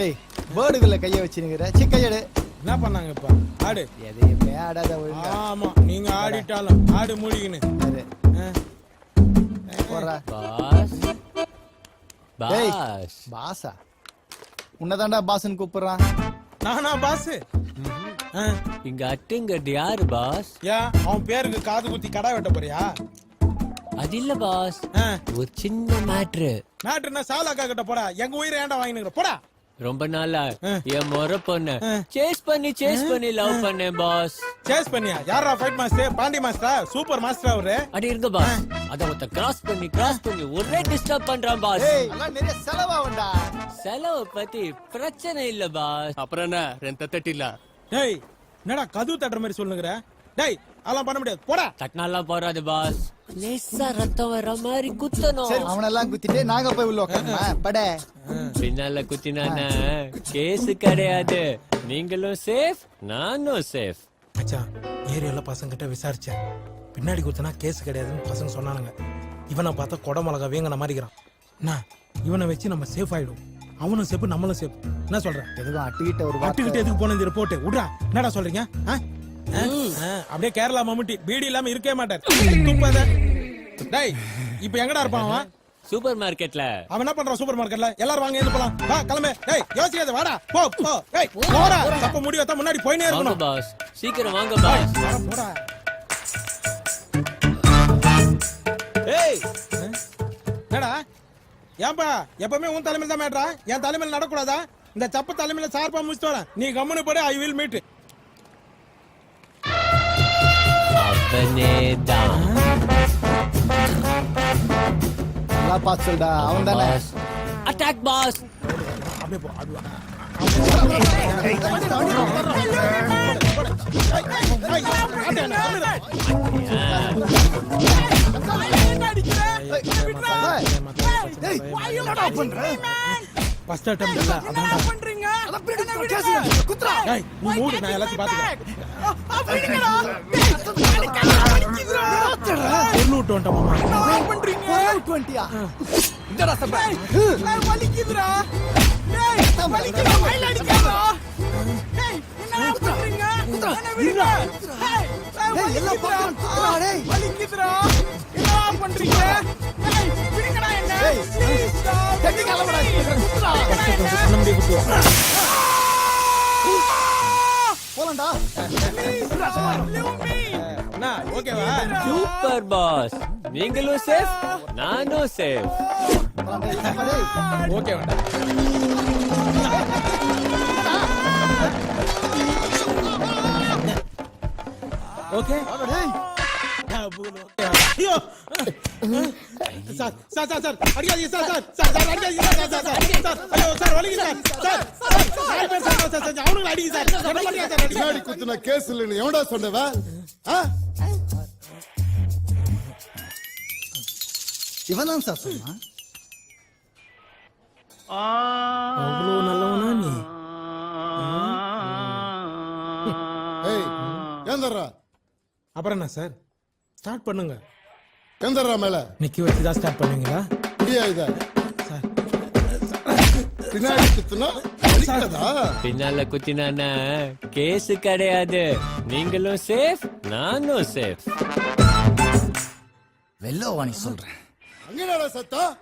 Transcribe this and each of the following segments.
ஏய் பேர்டுக்குள்ள கைய வச்சுனுங்கிற சி கையெடு என்ன பண்ணாங்க இப்ப? ஆடு. எதையுமே ஆடாத ஒழுங்கா. ஆமா நீங்க ஆடிட்டாலும் ஆடு மூடிக்கின்னு இரு, போடுறா பாஸ். டேய் பாஸ். பாசா உன்னதாண்டா பாஸ்ன்னு கூப்பிடுறான். நானா பாஸ்? இங்க அட்டுங்கட்டு யாரு பாஸ்? ஏன் அவன் பேருக்கு காது குத்தி கடை வெட்ட போறியா? அது இல்ல பாஸ். ஒரு சின்ன மேட்ரு. மேட்ருன்னா சாலாக்கா கிட்ட போடா. எங்க உயிரை ஏன்டா வாங்கினுங்கிற போடா. ரொம்ப நாளா என் முறை பொண்ண. சேஸ் பண்ணி சேஸ் பண்ணி லவ் பண்ணேன் பாஸ் சேஸ் பண்ணியா? யாரா fight master Pandi master super master அவரு. அடி இருங்க பாஸ் அத ஒருத்த கிராஸ் பண்ணி கிராஸ் பண்ணி ஒரே டிஸ்டர்ப் பண்றான் பாஸ் ஏய் எல்லாம் நிறைய செலவாகும்டா. செலவு பத்தி பிரச்சனை இல்ல பாஸ் அப்புறம் என்ன? ரெண்டு தட்டில டேய் என்னடா கதவு தட்டுற மாதிரி சொல்லுங்கிற? டேய் அதெல்லாம் பண்ண முடியாது. போடா. தட்டினாலாம் போறாது பாஸ் லேசா ரத்தம் வர மாதிரி குத்தணும். அவனெல்லாம் குத்திட்டு நாங்க போய் உள்ள உட்காருமா பட. பின்னால குத்தினான கேஸ் கிடையாது. நீங்களும் சேஃப் நானும் சேஃப் மச்சான் ஏரியால பசங்க கிட்ட விசாரிச்சேன். பின்னாடி கொடுத்தனா கேஸ் கிடையாதுன்னு பசங்க சொன்னானுங்க. இவனை பார்த்தா கொடை மிளகா வேங்கின மாதிரிக்கிறான் என்ன இவனை வச்சு நம்ம சேஃப் ஆயிடும் அவனும் சேஃப் நம்மளும் சேஃப் என்ன சொல்ற? எதுவும் அட்டுக்கிட்ட ஒரு அட்டுக்கிட்டு எதுக்கு போன இந்த ரிப்போர்ட் விட்றா. என்னடா சொல்றீங்க? ஆ? அப்படியே கேரளா மம்முட்டி. பீடி இல்லாம இருக்கவே மாட்டார். துப்பாத. டேய் இப்ப எங்கடா இருப்பான் அவன்? சூப்பர் மார்க்கெட்ல. அவன் என்ன பண்றான் சூப்பர் மார்க்கெட்ல? எல்லாரும் வாங்க எழுந்து போலாம். வா கிளம்பு. டேய் யோசிக்காத வாடா. போ போ. டேய் போடா. தப்ப முடி வைத்தா முன்னாடி போயினே இருக்கணும். பாஸ் சீக்கிரம் வாங்க பாஸ் போடா. ஏய். என்னடா? ஏன்பா எப்பவுமே உன் தலைமையில தான் மேட்ரா என் தலைமையில நடக்கூடாதா? இந்த சப்ப தலைமையில சார்பா முடிச்சுட்டு வரேன் நீ கம்முனு போடு ஐ வில் மீட் அவனே தான் நல்லா பார்த்து சொல்டா அவன் தானே பாஸ் அட்டாக் பாஸ் அப்படியே போ அப்படியே வா. First attempt இல்ல, அதான்டா. ஏய், நீ மூடு, நான் எல்லாத்தையும் பாத்துக்கிறேன். விட்டு வந்துட்டோம் மாமா. பொருளுக்கு வந்துட்டியா? டேய், எல்லாம் பார்க்கணும். குத்துடா, டேய். டேய், கட்டி கிளம்புடா. குத்துடா. கண்ணாடியை குத்து. போலாம்டா. என்ன, ஓகேவா சூப்பர் பாஸ் நீங்களும் சேஃப் நானும் சேஃப் போலாம், டேய். டேய். ஓகே வேண்டாம் ஓகே வாடா, டேய். ஐயோ சார் சார் சார் சார் அடிக்காதீங்க சார் சார் சார் சார் அடிக்காதீங்க சார் சார் சார் சார் ஐயோ சார் வலிக்குது சார் சார் சார் நாலு பேர் சார் சார் சார் அவனுங்களை அடிங்க சார் என்ன பண்ணுங்க சார் அடிங்க பின்னாடி குத்துன கேஸ் இல்லைன்னு எவன்டா சொன்னவ ஆ? இவன் தான் சார் சொன்னான் அவ்வளோ நல்லவனா நீ ஏய் ஏந்தர்றா அப்புறம் என்ன சார் ஸ்டார்ட் பண்ணுங்க ஏந்தர்றா மேல. நிக்கி வச்சு தான் ஸ்டார்ட் பண்ணுவீங்களா? முடியா இத? சார். பின்னாடி குத்துனா பின்னால குத்தினான கேஸ் கிடையாது. நீங்களும் சேஃப் நானும் சேஃப் வெள்ளவாணி சொல்றேன். அங்கடா சத்தம்?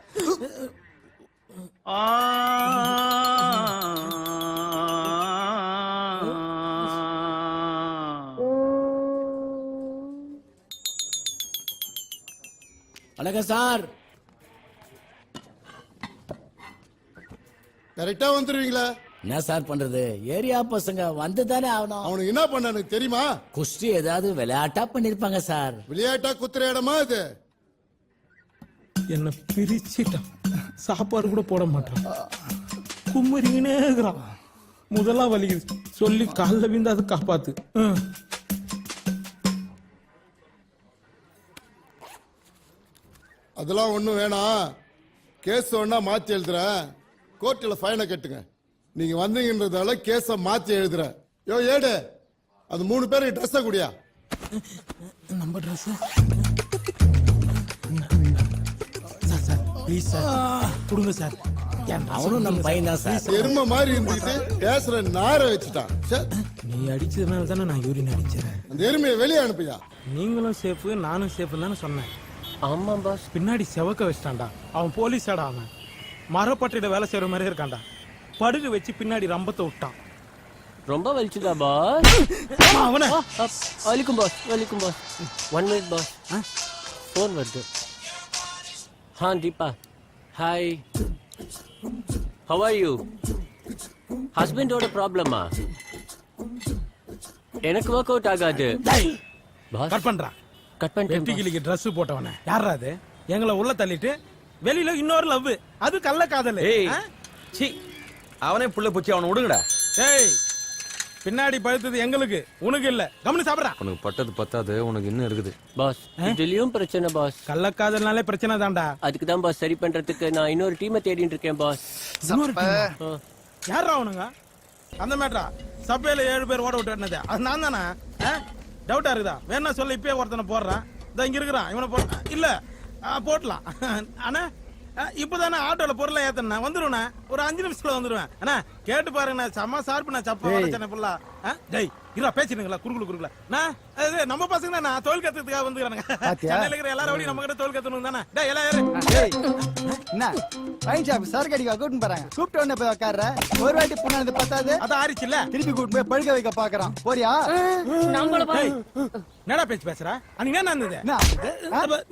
வணக்கம் சார் கரெக்டா வந்துருவீங்களா? என்ன சார் பண்றது? ஏரியா பசங்க வந்து தானே ஆகணும். அவனுக்கு என்ன பண்ணானு தெரியுமா? குஸ்தி ஏதாவது விளையாட்டா பண்ணிருப்பாங்க சார். விளையாட்டா குத்துற இடமா இது என்ன பிரிச்சிட்டான். சாப்பாடு கூட போட மாட்டான். கும்மரிங்கனே இருக்கிறான் முதலா வலிக்குது. சொல்லி காலில் விந்து அதை காப்பாத்து. அதெல்லாம் ஒண்ணும் வேணாம். கேஸ் ஒன்னா மாத்தி எழுதுறேன். கோர்ட்டில் ஃபைனை கட்டுங்க. நீங்க வந்தீங்கன்றதால கேஸ மாத்தி எழுதுறேன். யோ ஏடு. அது மூணு பேருக்கு ட்ரெஸ்ஸை குடியா? நம்ம dress sir sir please sir. கொடுங்க சார். அவனும் நம்ம பையன் தான் சார். எருமை மாதிரி இருந்துட்டு பேசுற நார வச்சுட்டான். ச்சே, நீ அடிச்சதுனால தானே நான் யூரின் அடிச்சேன். அந்த எருமையை வெளியே அனுப்பியா? நீங்களும் சேஃபு நானும் சேஃபு தானே சொன்னேன். ஆமா பாஸ் பின்னாடி செவக்க வச்சிட்டான்டா. அவன் போலீஸாடா அவன். மரப்பட்டியில வேலை செய்யற மாதிரி இருக்கான்டா. படுகு வச்சு பின்னாடி ரம்பத்தை விட்டான். ரொம்ப வலிச்சுதா பாஸ் அவன. வலிக்கும் பாஸ் வலிக்கும் boss one minute boss phone வருது. ஹா Deepa hi how are you ஹஸ்பண்டோட ப்ராப்ளமா எனக்கு ஒர்க் அவுட் ஆகாது. பாஸ் கட் பண்றான் கட் வெட்டி பண்ணிட்டேன் கிளிக்கு Dress போட்டவன. யாரா அது? எங்களை உள்ள தள்ளிட்டு வெளியில இன்னொரு லவ் அது கள்ள காதல். ஏய் சி அவனே புள்ள பூச்சி அவனை விடுங்கடா. ஏய் பின்னாடி பழுத்தது எங்களுக்கு உனக்கு இல்ல. கவனி சாப்பிடுறா. உனக்கு பட்டது பத்தாது உனக்கு இன்னும் இருக்குது. பாஸ் இதுலயும் பிரச்சனை பாஸ் கள்ளக்காதல்னாலே பிரச்சனை தான்டா. அதுக்கு தான் பாஸ் சரி பண்றதுக்கு நான் இன்னொரு டீமை தேடிட்டு இருக்கேன் பாஸ் யாரா அவனுங்க? அந்த மேட்ரா. சபையில ஏழு பேர் ஓட விட்டு அது நான் தானே? டவுட்டா இருக்குதா? வேணா சொல்ல இப்பயே ஒருத்தனை போடுறான். இந்த இங்க இருக்கிறான். இவனை போ இல்ல ஆ, போடலாம் அண்ணா ஆ, இப்பதானே ஆட்டோல பொருளை ஏத்தனா வந்துருவேண்ணே. ஒரு அஞ்சு நிமிஷத்துல வந்துருவேன். அண்ணா கேட்டு பாருங்கண்ணா. செம்ம சார்பு நான் சப்பா உடச்சேனே ஃபுல்லா டேய் இருடா பேசிடுங்களா குறுகுல குறுகுல நான் நம்ம பசங்க நான் தொழில் கத்துறதுக்காக வந்துக்கிறானுங்க. சென்னையில இருக்கிற எல்லாரும் ஓடி நம்ம கிட்ட தொழில் கத்தணும் தானே. டேய் எல்லாம் ஏறு ஏய், என்ன? பைன் ஷாப் சரக்கு அடிக்க கூட்டின்னு போறாங்க. கூப்பிட்ட உடனே போய் உட்கார்ற ஒரு வாட்டி புண்ணானது பத்தாது. அது ஆறிச்சுல்ல? திருப்பி கூட்டு போய் பழுக்க வைக்க பாக்குறான். போறியா? என்னடா பேச்சு பேசுற? அன்னைக்கு என்ன இருந்தது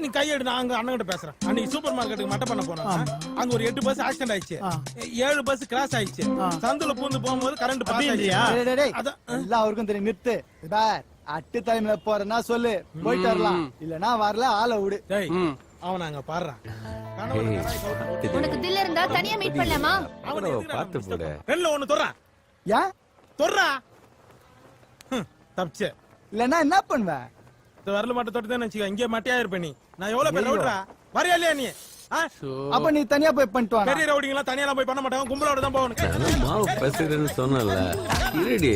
நீ கையெடு நான் அங்க அண்ணன் கிட்ட பேசுறேன். அன்னைக்கு சூப்பர் மார்க்கெட்டுக்கு மட்ட பண்ண போனோம் அங்க ஒரு எட்டு பஸ் ஆக்சிடென்ட் ஆயிடுச்சு. ஏழு பஸ் கிராஸ் ஆயிடுச்சு. சந்துல பூந்து போகும்போது கரண்ட் பாஸ் ஆயிடுச்சு. எல்லாம் அவருக்கும் தெரியும். நிறுத்து. அட்டு தலைமையில போறேன்னா சொல்லு. போயிட்டு வரலாம். இல்லனா வரல ஆளை விடு. அவன் அங்க பாடுறான். உனக்கு தில் இருந்தா தனியா மீட் பண்ணலாமா? அவனை disturb போடு. பண்ண? ரெண்டுல ஒண்ணு தொடுறான் ஏன் ஹம், தப்பிச்சு. இல்லனா என்ன பண்ணுவ? இந்த வரல மட்டும் தொட்டு தான் இங்கே மட்டையா இருப்ப நீ. நான் எவ்வளவு பேர் ரவுடரா வரையா இல்லையா நீ? அப்ப நீ தனியா போய் பண்ணிட்டு வாடா. பெரிய ரவுடிங்கெல்லாம் தனியெல்லாம் போய் பண்ண மாட்டாங்க. கும்பலோட தான் போகணும். மாவு பசிடுன்னு சொன்னல இருடி.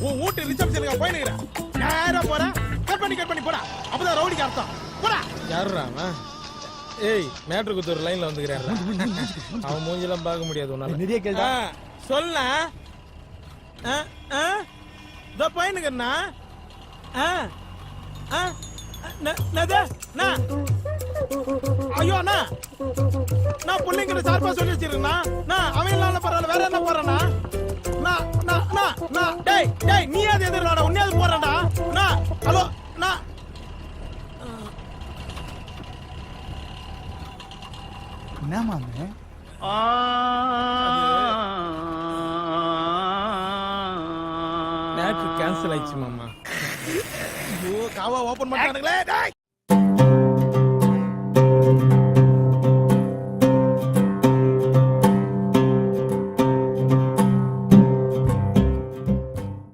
உன் வீட்டு ரிசப்ஷனுக்கு போய் நிக்கிறேன் நேரா போற. கட் பண்ணி கட் பண்ணி போடா. அப்பதான் ரவுடிக்கு அர்த்தம். போடா. யாருடா அவன்? ஏய் மேட்ரு குத்து ஒரு லைன்ல வந்துக்கிறாரு அவன் மூஞ்சிலாம் பார்க்க முடியாது உன்னால. நிறைய கேள்வி. சொல்ல. ஆ, ஆ? இதோ பையனுக்குண்ணா ஆ ஆ. ந- நது? நா. ஐயோ அண்ணா. நான் பிள்ளைங்கிட்ட சார்பா சொல்லி வச்சிருக்கேண்ணா நான் அவன் இல்லாம பரவாயில்ல வேற என்ன போறேண்ணா நான் நான் நான் நான் டேய் டேய் நீ அது எதிர்வாடா உன்னையாவது போறேன்டா நான் ஹலோ நான் என்ன மாமே மேட்ரு கேன்சல் ஆயிடுச்சு மாமா. ஐயோ காவா ஓபன் பண்ணானுங்களே டேய்.